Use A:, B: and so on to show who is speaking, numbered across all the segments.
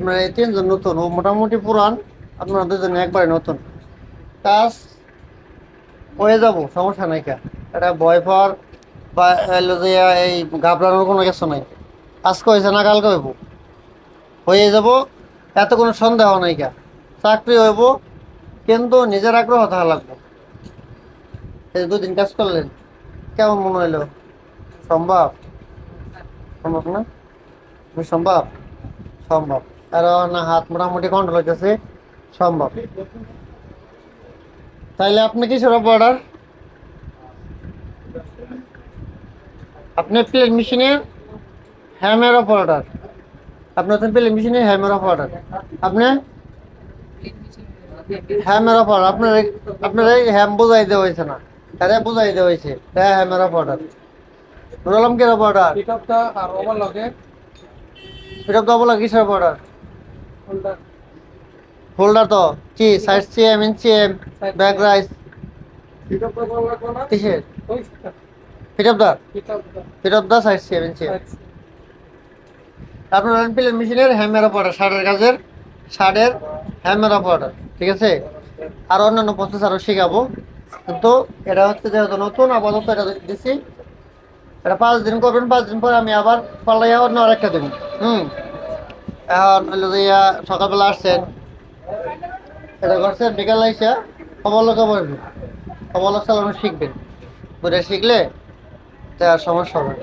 A: আপনার এই তিনজন নতুন, ও মোটামুটি পুরান, আপনারা দুজনে একবারে নতুন। কাজ হয়ে যাব, সমস্যা নাই কা। এটা ভয় পাওয়ার বা এই ঘাবড়ানোর কোনো কিছু নাই। আজকে হয়েছে না, কালকে হইব। হয়ে যাব, এত কোনো সন্দেহ নাই কা। চাকরি হইব, কিন্তু নিজের আগ্রহ থাকা লাগবে। এই দুদিন কাজ করলেন, কেমন মনে হইল? সম্ভব? সম্ভব না? সম্ভব? সম্ভব। কারণ হাত মোটামুটি কন্ট্রোল হইতেছে সম্ভব। তাইলে আপনি কি সেরকম অর্ডার আপনি প্লেন মেশিনের হ্যামের অপারেটর আপনি হচ্ছেন প্লেন মেশিনের হ্যামের অপারেটর আপনি হ্যামের আপনার এই- আপনার এই হ্যাম বোঝাই দেওয়া হয়েছে না। তারা বোঝাই দেওয়া হয়েছে হ্যাঁ হ্যামের অপারেটর নুর আলম কে অপারেটর
B: পিকআপটা আর ওভারলকে
A: এটা তো বলা কিসের অপারেটর
B: হোল্ডার
A: তো? কি? Side CM in CM back rice
B: পিকআপটা ভালো লাগবে না
A: কিসের?
B: ওই
A: ফিটপদার
B: পিকআপটা
A: সাইড সিএম ইন আপনার মেশিনের হ্যামের অপারেটর শার্টের কাজের শার্টের হ্যামের অপারেটর ঠিক আছে? আর অন্যান্য প্রসেস আরও শেখাবো। কিন্তু এটা হচ্ছে যেহেতু নতুন আপাতত এটা দিচ্ছি এটা পাঁচ দিন করবেন পাঁচ দিন পরে আমি আবার পাল্লাইয়া অন্য আরেকটা দেবো। হুম? এখন হলো সকালবেলা আসছেন। এটা করছেন, বিকাল আইসা অবলোকে বসবেন অবলোক চালানো শিখবেন। বুঝে শিখলে তা আর সমস্যা হবে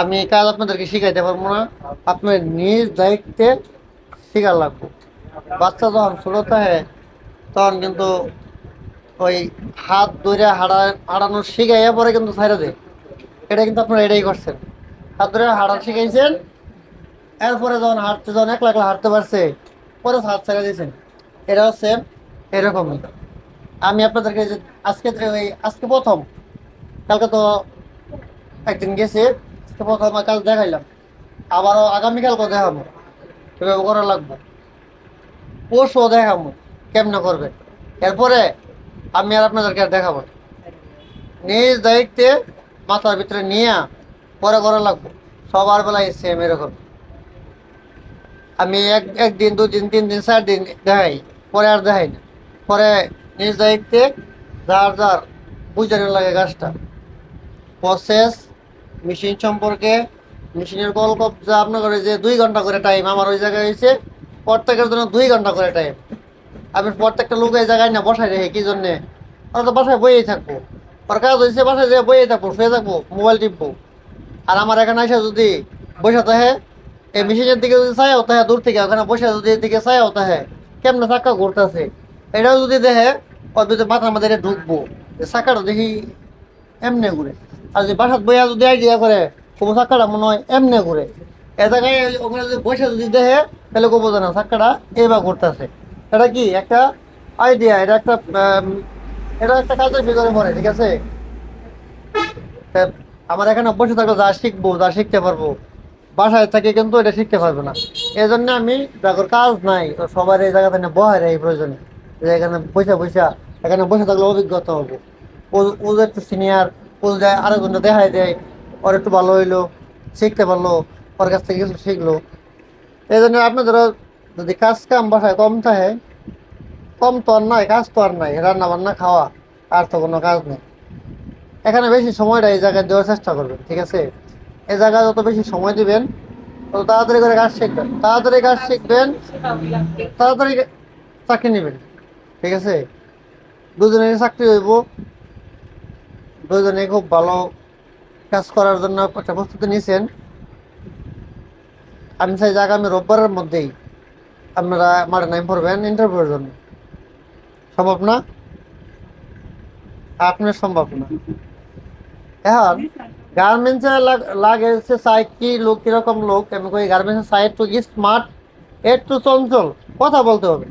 A: আমি কাজ আপনাদেরকে শিখাইতে পারব না। আপনার নিজ দায়িত্বে শেখা লাগবে। বাচ্চা যখন ছোটো থাকে, তখন কিন্তু ওই হাত ধরে হাড়া হারানো শিখাইয়া পরে কিন্তু ছাইড়া দেয়। এটা কিন্তু আপনারা এটাই করছেন। হাত ধরে হাড়া শিখাইছেন। এরপরে যখন হাঁটতে, যখন একলা একলা হাঁটতে পারছে, পরে হাত ছেড়ে দিয়েছেন। এটা হচ্ছে এরকমই। আমি আপনাদেরকে আজকে ওই, আজকে প্রথম, কালকে তো একদিন গেছে, আজকে প্রথম কাজ দেখাইলাম। আবারও আগামীকালকে দেখাবো। কীভাবে করা লাগবে। পরশুও দেখাবো কেমনে করবে। এরপরে আমি আর আপনাদেরকে দেখাবো নিজ দায়িত্বে মাথার ভিতরে নিয়ে পরে করা লাগবে। সবার বেলায় সেম এরকম। আমি এক, একদিন, দুদিন তিন দিন চার দিন দেখাই, পরে আর দেখাই না। পরে নিজ দায়িত্বে যার যার বুঝানো লাগে গাছটা প্রসেস মেশিন সম্পর্কে মেশিনের কল যা আপনার যে দুই ঘণ্টা করে টাইম আমার ওই জায়গায় হয়েছে, প্রত্যেকের জন্য দুই ঘণ্টা করে টাইম আমি প্রত্যেকটা লোক এই জায়গায় না বসাই রেখে, কি জন্যে? ওরা তো বাসায় বইয়েই থাকব। ওর কাজ হয়েছে বাসায় যে বইয়ে থাকব, শুয়ে থাকব মোবাইল টিপবো। আর আমার এখানে এসে যদি বসে থাকে, এই মেশিনের দিকে যদি চাই হতে হয়, দূর থেকে ওখানে বসে যদি এদিকে চাই হতে হয়। কেমনে চাক্কা ঘুরতেছে? এটাও যদি দেখে, ওর যদি মাথার মধ্যে ঢুকবো, যে চাক্কাটা দেখি এমনে ঘুরে। আর যদি বাসাত বইয়া যদি আইডিয়া করে কোনো চাক্কাটা মনে হয় এমনে ঘুরে। এ জায়গায় ওখানে যদি বসে যদি দেখে, তাহলে কবো না চাক্কাটা এইবার ঘুরতেছে। এটা কি একটা আইডিয়া এটা একটা এটা একটা কাজের ভিতরে পড়ে, ঠিক আছে? আমার এখানে বসে থাকলে যা শিখব, যা শিখতে পারব। বাসায় থেকে কিন্তু এটা শিখতে পারবে না। এই জন্য আমি যাদের কাজ নাই, তো সবার এই জায়গাতে না বহাই এই প্রয়োজনে। যে এখানে বসে বসে, এখানে বসে থাকলে অভিজ্ঞতা হব। ও ও যে একটু সিনিয়র ও যায় আরেকজনটা দেখাই দেয়, ওর একটু ভালো হইল, শিখতে পারল, ওর কাছ থেকে কিছু শিখলো। এই জন্য আপনাদেরও যদি কাজ কাম বাসায় কম থাকে, কম তো আর নাই, কাজ তো আর নাই রান্না বান্না খাওয়া, আর তো কোনো কাজ নেই। এখানে বেশি সময়টা এই জায়গায় দেওয়ার চেষ্টা করবেন, ঠিক আছে? এই জায়গায় যত বেশি সময় দিবেন, তত তাড়াতাড়ি করে কাজ শিখবেন। তাড়াতাড়ি কাজ শিখবেন, তাড়াতাড়ি চাকরি নেবেন, ঠিক আছে? দুজনের চাকরি হইব, দুজনে খুব ভালো কাজ করার জন্য একটা প্রস্তুতি নিয়েছেন আমি চাই যে আগামী রোববারের মধ্যেই আপনারা মাঠে নাম পড়বেন ইন্টারভিউর জন্য। সম্ভব না? আপনার সম্ভব না। এখন গার্মেন্টসে লাগে হচ্ছে চাই কি লোক কীরকম লোক আমি কই গার্মেন্টসে চাই একটু স্মার্ট একটু চঞ্চল কথা বলতে হবে।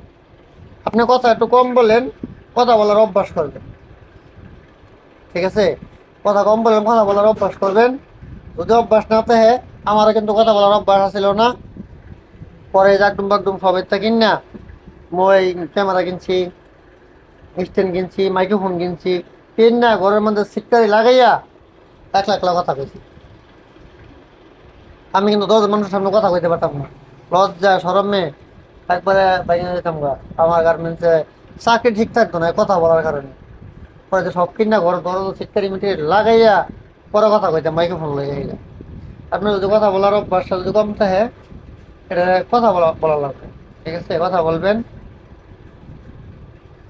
A: আপনি কথা একটু কম বলেন কথা বলার অভ্যাস করবেন। ঠিক আছে? কথা কম বলেন কথা বলার অভ্যাস করবেন। যদি অভ্যাস না থাকে আমারও কিন্তু কথা বলার অভ্যাস ছিল না। পরে জাকডুম বাকডুম সবের তা কিন না। মই ক্যামেরা কিনছি স্ট্যান্ড কিনছি মাইক্রোফোন কিনছি কিন না ঘরের মধ্যে সিটকারি লাগাইয়া এক লাখ লাখ কথা কইছি। আমি কিন্তু দশ মানুষের সামনে কথা কইতে পারতাম না। লজ্জা সরমে একবারে বাইরে যেতাম গা। আমার গার্মেন্টসে চাকরি ঠিক থাকতো না কথা বলার কারণে। পরে সব কিনা ঘর, দরজ শিক্ষারি মিটে লাগাইয়া পরে কথা কইতাম মাইক্রোফোন ফোন লাগাইয়া আপনার যদি কথা বলার অভ্যাসটা যদি কম থাকে এটা কথা বলা বলা লাগবে। ঠিক আছে? কথা বলবেন।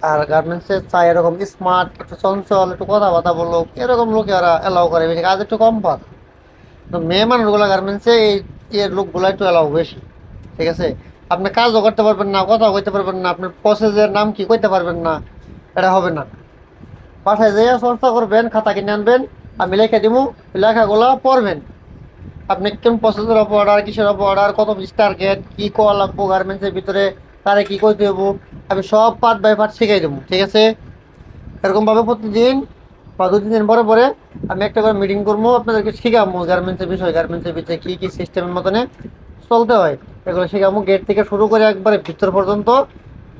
A: আর গার্মেন্টসে চাই এরকম স্মার্ট একটু চঞ্চল, একটু কথাবার্তা বলল এরকম লোকে ওরা এলাও করে বেশি, কাজ একটু কম পাক। তো মেয়ে মানুষগুলো গার্মেন্টসে এই এর লোকগুলো একটু এলাও বেশি, ঠিক আছে? আপনি কাজও করতে পারবেন না, কথাও কইতে পারবেন না, আপনার প্রসেসের নাম কি কইতে পারবেন না, এটা হবে না। বাসায় যেয়ে চর্চা করবেন, খাতা কিনে আনবেন, আমি লিখে দিব লেখাগুলো পড়বেন। আপনি কেমন অফ অর্ডার কিসের অর্ডার কত পিস টার্গেট কী কোয়া লাগবো গার্মেন্টসের ভিতরে, তারে কী করতে হব আমি সব পার্ট বাই পার্ট শিখাই দেবো, ঠিক আছে? এরকমভাবে প্রতিদিন বা দু তিন দিন পরে পরে আমি একটা করে মিটিং করব, আপনাদেরকে শিখাবো গার্মেন্টসের বিষয় গার্মেন্টসের বিষয়ে কী কী সিস্টেমের মতনে চলতে হয়। এগুলো শিখাবো গেট থেকে শুরু করে একবারে ভিতর পর্যন্ত,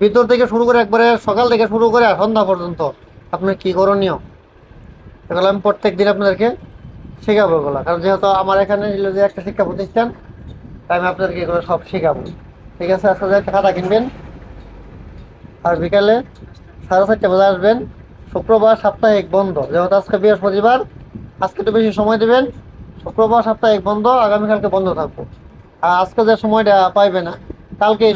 A: ভিতর থেকে শুরু করে একবারে সকাল থেকে শুরু করে সন্ধ্যা পর্যন্ত। আপনার কী করণীয়? এগুলো আমি প্রত্যেক দিন আপনাদেরকে শেখাবো এগুলো। কারণ যেহেতু আমার এখানে যে একটা শিক্ষা প্রতিষ্ঠান, তাই আমি আপনাদেরকে এগুলো সব শেখাবো। ঠিক আছে? যে একটা খাতা কিনবেন আর বিকালে সাড়ে চারটে বাজে আসবেন। শুক্রবার সাপ্তাহিক বন্ধ। যেহেতু আজকে বৃহস্পতিবার, আজকে একটু বেশি সময় দেবেন। শুক্রবার সাপ্তাহিক বন্ধ, আগামীকালকে বন্ধ থাকব। আর আজকে যে সময়টা পাইবে না, কালকে এই